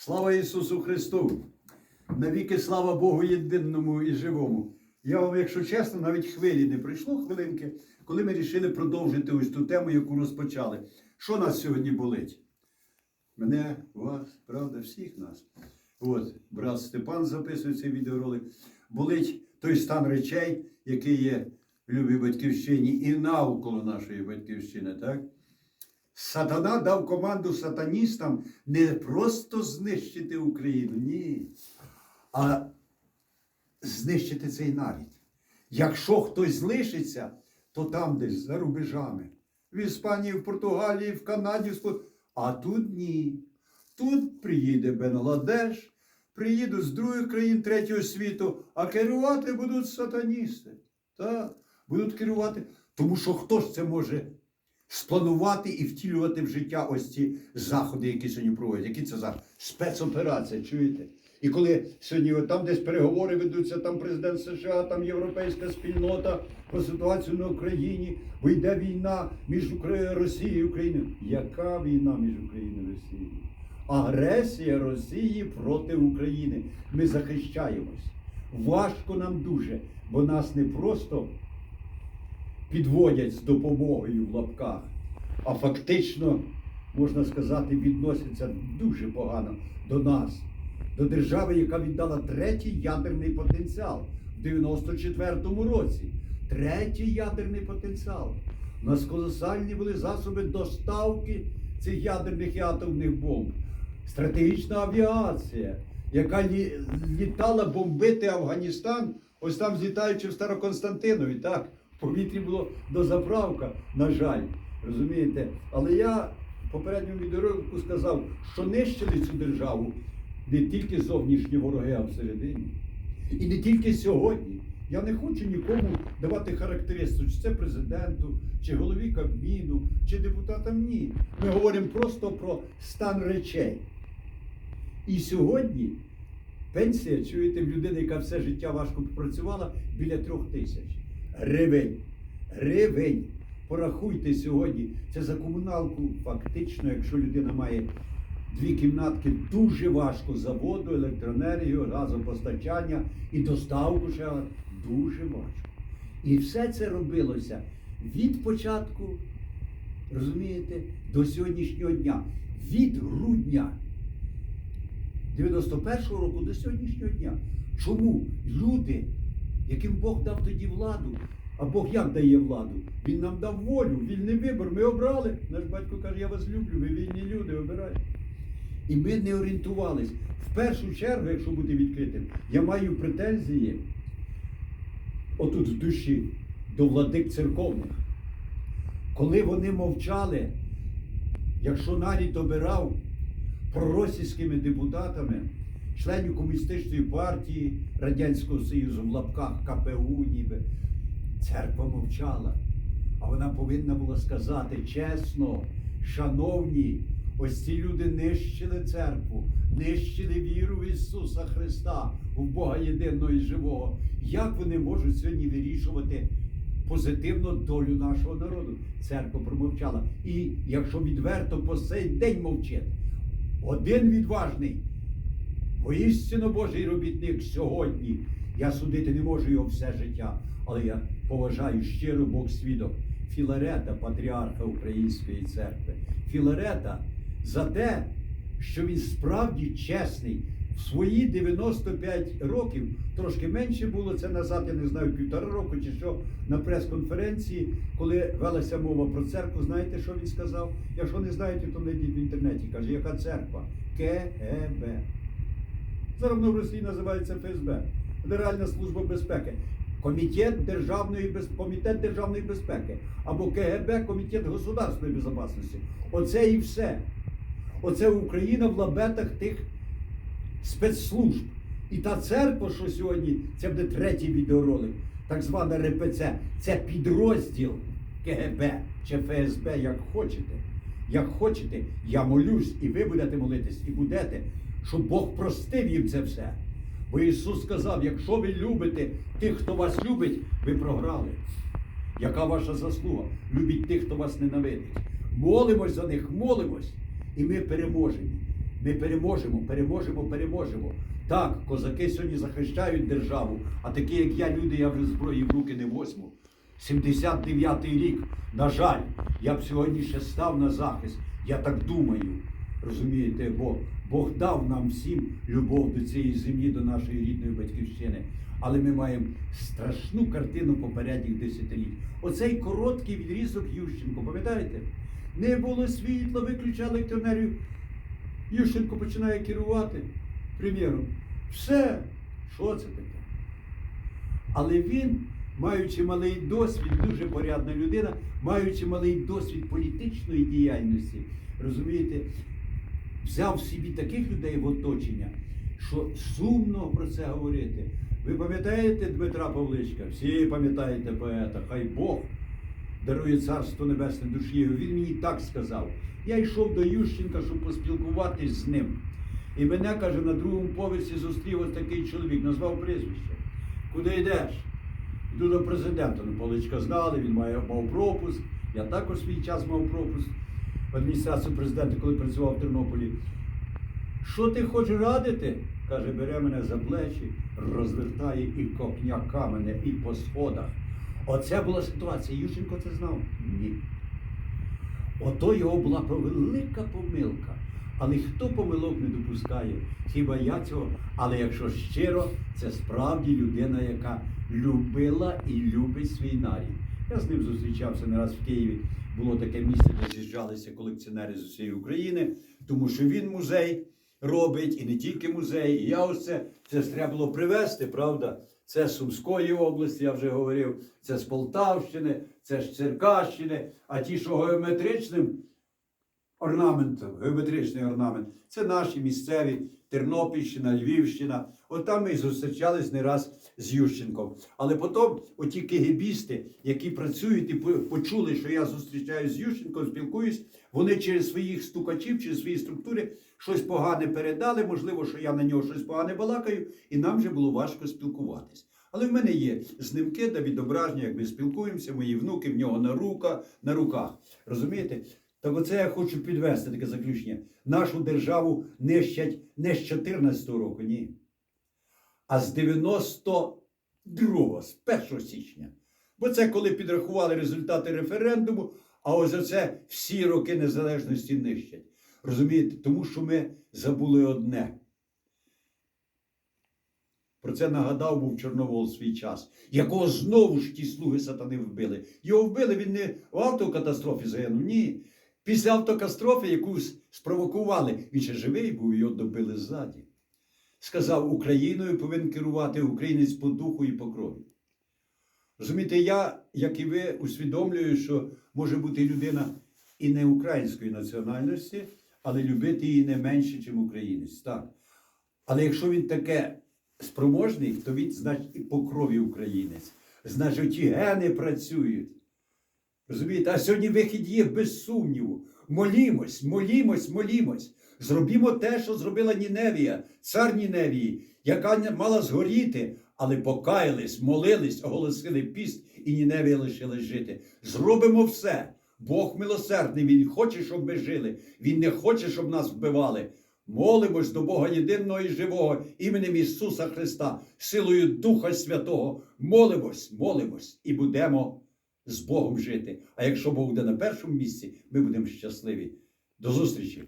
Слава Ісусу Христу! Навіки слава Богу єдиному і живому. Я вам, якщо чесно, навіть хвилі не прийшло хвилинки, коли ми вирішили продовжити ось ту тему, яку розпочали. Що нас сьогодні болить? Мене, вас, правда, всіх нас. От, брат Степан записує цей відеоролик. Болить той стан речей, який є в любій батьківщині і навколо нашої батьківщини, так? Сатана дав команду сатаністам не просто знищити Україну, ні, а знищити цей нарід. Якщо хтось залишиться, то там десь за рубежами. В Іспанії, в Португалії, в Канаді, в а тут ні. Тут приїде Бенгладеш, приїдуть з других країн третього світу, а керувати будуть сатаністи. Так, будуть керувати. Тому що хто ж це може спланувати і втілювати в життя ось ці заходи, які сьогодні проводять. Які це заходи? Спецоперація, чуєте? І коли сьогодні там десь переговори ведуться, там президент США, там європейська спільнота про ситуацію на Україні, бо йде війна між Росією і Україною. Яка війна між Україною і Росією? Агресія Росії проти України. Ми захищаємось. Важко нам дуже, бо нас не просто підводять з допомогою в лапках, а фактично, можна сказати, відносяться дуже погано до нас, до держави, яка віддала третій ядерний потенціал в 94-му році. Третій ядерний потенціал. У нас колосальні були засоби доставки цих ядерних і атомних бомб. Стратегічна авіація, яка лі- літала бомбити Афганістан, ось там злітаючи в Староконстантинові, так, повітрі було дозаправка, на жаль, розумієте? Але я в попередньому відеоролику сказав, що нищили цю державу не тільки зовнішні вороги, а всередині. І не тільки сьогодні. Я не хочу нікому давати характеристику, чи це президенту, чи голові Кабміну, чи депутатам. Ні. Ми говоримо просто про стан речей. І сьогодні пенсія, чуєте, в людини, яка все життя важко працювала, біля трьох тисяч гривень. Гривень. Порахуйте сьогодні. Це за комуналку фактично, якщо людина має дві кімнатки, дуже важко за воду, електроенергію, газопостачання і доставку ще дуже важко. І все це робилося від початку, розумієте, до сьогоднішнього дня. Від грудня 91-го року до сьогоднішнього дня. Чому люди, яким Бог дав тоді владу, а Бог як дає владу? Він нам дав волю, вільний вибір. Ми обрали. Наш батько каже, я вас люблю, ви вільні люди, обирайте. І ми не орієнтувались. В першу чергу, якщо бути відкритим, я маю претензії отут в душі до владик церковних. Коли вони мовчали, якщо нарід обирав проросійськими депутатами, членів комуністичної партії Радянського Союзу в лапках КПУ, ніби церква мовчала. А вона повинна була сказати чесно, шановні, ось ці люди нищили церкву, нищили віру в Ісуса Христа, в Бога єдиного і живого. Як вони можуть сьогодні вирішувати позитивно долю нашого народу? Церква промовчала. І якщо відверто по цей день мовчить, один відважний, воістину Божий робітник сьогодні. Я судити не можу його все життя, але я поважаю щиро Бог свідок Філарета, патріарха Української церкви. Філарета за те, що він справді чесний. В свої 95 років, трошки менше було це назад, я не знаю, півтора року чи що, на прес-конференції, коли велася мова про церкву, знаєте, що він сказав? Якщо не знаєте, то знайдіть в інтернеті. Каже, яка церква? КГБ. Зараз воно в Росії називається ФСБ. Федеральна служба безпеки. Комітет державної комітет державної безпеки або КГБ, Комітет государственної безпечності. Оце і все. Оце Україна в лабетах тих спецслужб. І та церква, що сьогодні, це буде третій відеоролик, так звана РПЦ, це підрозділ КГБ чи ФСБ, як хочете. Як хочете, я молюсь, і ви будете молитись, і будете, щоб Бог простив їм це все. Бо Ісус сказав: якщо ви любите тих, хто вас любить, ви програли. Яка ваша заслуга? Любіть тих, хто вас ненавидить. Молимось за них, молимось, і ми переможемо. Ми переможемо, переможемо, переможемо. Так, козаки сьогодні захищають державу, а такі, як я, люди, я вже зброї в руки не возьму. 79-й рік, на жаль, я б сьогодні ще став на захист. Я так думаю. Розумієте, бо Бог дав нам всім любов до цієї землі, до нашої рідної батьківщини. Але ми маємо страшну картину попередніх десятиліть. Оцей короткий відрізок Ющенко, пам'ятаєте? Не було світла, виключали електроенергію. Ющенко починає керувати прем'єром. Все, що це таке? Але він, маючи малий досвід, дуже порядна людина, маючи малий досвід політичної діяльності, розумієте, взяв собі таких людей в оточення, що сумно про це говорити. Ви пам'ятаєте Дмитра Павличка? Всі пам'ятаєте поета, хай Бог дарує царство небесне душі. Він мені так сказав. Я йшов до Ющенка, щоб поспілкуватись з ним. І мене, каже, на другому поверсі зустрів ось такий чоловік, назвав прізвище. Куди йдеш? Йду до президента. Ну, Павличка знали, він має, мав пропуск. Я також свій час мав пропуск в адміністрацію президента, коли працював в Тернополі. Що ти хочеш радити? Каже, бере мене за плечі, розвертає і копняка мене, і по сходах. Оце була ситуація. Ющенко це знав? Ні. Ото його була велика помилка. Але хто помилок не допускає? Хіба я цього? Але якщо щиро, це справді людина, яка любила і любить свій нарід. Я з ним зустрічався не раз в Києві. Було таке місце, де з'їжджалися колекціонери з усієї України, тому що він музей робить і не тільки музей. І я ось це, це треба було привезти, правда? Це з Сумської області, я вже говорив, це з Полтавщини, це з Черкащини, а ті, що геометричним орнаментом, геометричний орнамент, це наші місцеві Тернопільщина, Львівщина. От там ми зустрічались не раз з Ющенком. Але потім оті кегебісти, які працюють і почули, що я зустрічаюсь з Ющенком, спілкуюсь, вони через своїх стукачів, через свої структури щось погане передали, можливо, що я на нього щось погане балакаю, і нам вже було важко спілкуватись. Але в мене є знимки та відображення, як ми спілкуємося, мої внуки в нього на, рука, на руках. Розумієте? Так оце я хочу підвести таке заключення. Нашу державу нищать не з 14-го року, ні. А з 92-го, з 1 січня. Бо це коли підрахували результати референдуму, а ось оце всі роки незалежності нищать. Розумієте? Тому що ми забули одне. Про це нагадав був Чорновол свій час, якого знову ж ті слуги сатани вбили. Його вбили, він не в автокатастрофі загинув, ні. Після автокатастрофи, яку спровокували, він ще живий був, його добили ззаді. Сказав, Україною повинен керувати українець по духу і по крові. Розумієте, я, як і ви, усвідомлюю, що може бути людина і не української національності, але любити її не менше, ніж українець. Так. Але якщо він таке спроможний, то він, значить, і по крові українець. Значить, ті гени працюють. Розумієте, а сьогодні вихід є без сумніву. Молімось, молімось, молімось. Зробімо те, що зробила Ніневія, цар Ніневії, яка мала згоріти, але покаялись, молились, оголосили піст, і Ніневія лишилась жити. Зробимо все. Бог милосердний, Він хоче, щоб ми жили. Він не хоче, щоб нас вбивали. Молимось до Бога єдиного і живого іменем Ісуса Христа, силою Духа Святого. Молимось, молимось і будемо з Богом жити. А якщо Бог буде на першому місці, ми будемо щасливі. До зустрічі!